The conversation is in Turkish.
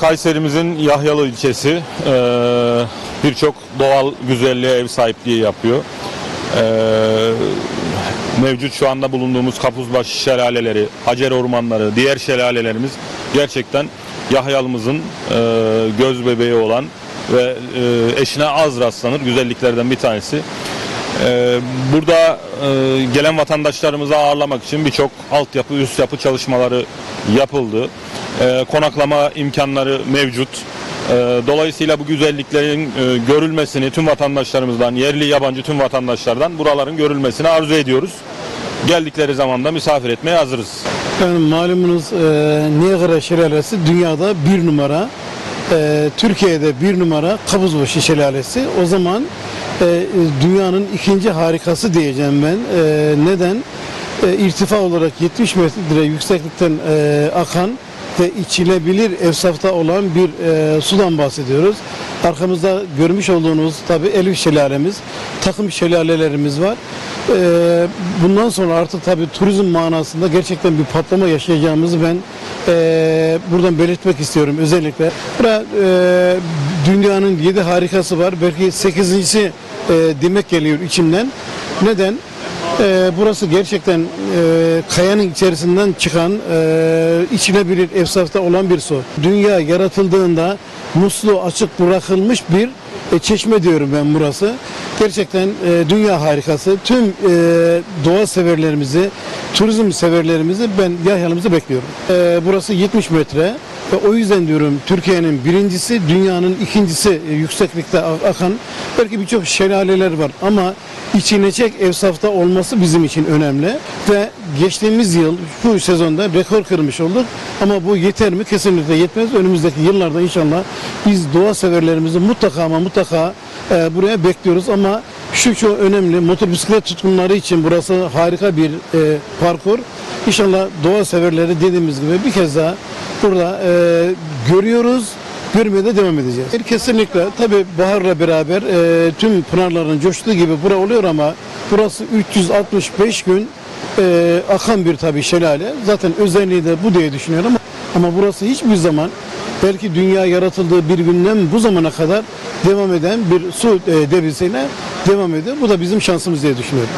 Kayserimizin Yahyalı ilçesi e, birçok doğal güzelliğe ev sahipliği yapıyor. E, mevcut şu anda bulunduğumuz Kapuzbaşı şelaleleri, Hacer ormanları, diğer şelalelerimiz gerçekten Yahyalımızın e, göz bebeği olan ve e, eşine az rastlanır güzelliklerden bir tanesi. Ee, Burada e, gelen vatandaşlarımızı ağırlamak için birçok altyapı, üst yapı çalışmaları yapıldı. Ee, Konaklama imkanları mevcut. Ee, Dolayısıyla bu güzelliklerin e, görülmesini tüm vatandaşlarımızdan, yerli yabancı tüm vatandaşlardan buraların görülmesini arzu ediyoruz. Geldikleri zaman da misafir etmeye hazırız. Efendim malumunuz e, Niagara Şelalesi dünyada bir numara. E, Türkiye'de bir numara Kabuzbaşı Şelalesi. O zaman e, dünyanın ikinci harikası diyeceğim ben. E, neden? E, irtifa olarak 70 metre yükseklikten e, akan ve içilebilir evsafta olan bir e, sudan bahsediyoruz. Arkamızda görmüş olduğunuz tabi Elif şelalemiz, takım şelalelerimiz var. E, bundan sonra artık tabi turizm manasında gerçekten bir patlama yaşayacağımızı ben e, buradan belirtmek istiyorum özellikle. Burada e, dünyanın yedi harikası var. Belki sekizincisi e, demek geliyor içimden. Neden? Ee, burası gerçekten e, kayanın içerisinden çıkan e, içilebilir efsafta olan bir su. Dünya yaratıldığında musluğu açık bırakılmış bir e, çeşme diyorum ben burası. Gerçekten e, dünya harikası. Tüm e, doğa severlerimizi, turizm severlerimizi ben Yahyalımızı bekliyorum. E, burası 70 metre ve o yüzden diyorum Türkiye'nin birincisi, dünyanın ikincisi e, yükseklikte akan belki birçok şelaleler var ama içinecek evsafta olması bizim için önemli ve geçtiğimiz yıl bu sezonda rekor kırmış olduk ama bu yeter mi? Kesinlikle yetmez. Önümüzdeki yıllarda inşallah biz doğa severlerimizi mutlaka ama mutlaka e, buraya bekliyoruz ama şu çok önemli motobisiklet tutkunları için burası harika bir e, parkur. İnşallah doğa severleri dediğimiz gibi bir kez daha burada e, görüyoruz görmeye de devam edeceğiz. Kesinlikle tabi baharla beraber e, tüm pınarların coştuğu gibi bura oluyor ama burası 365 gün e, akan bir tabi şelale. Zaten özelliği de bu diye düşünüyorum ama burası hiçbir zaman belki dünya yaratıldığı bir günden bu zamana kadar devam eden bir su e, debisiyle devam ediyor. Bu da bizim şansımız diye düşünüyorum.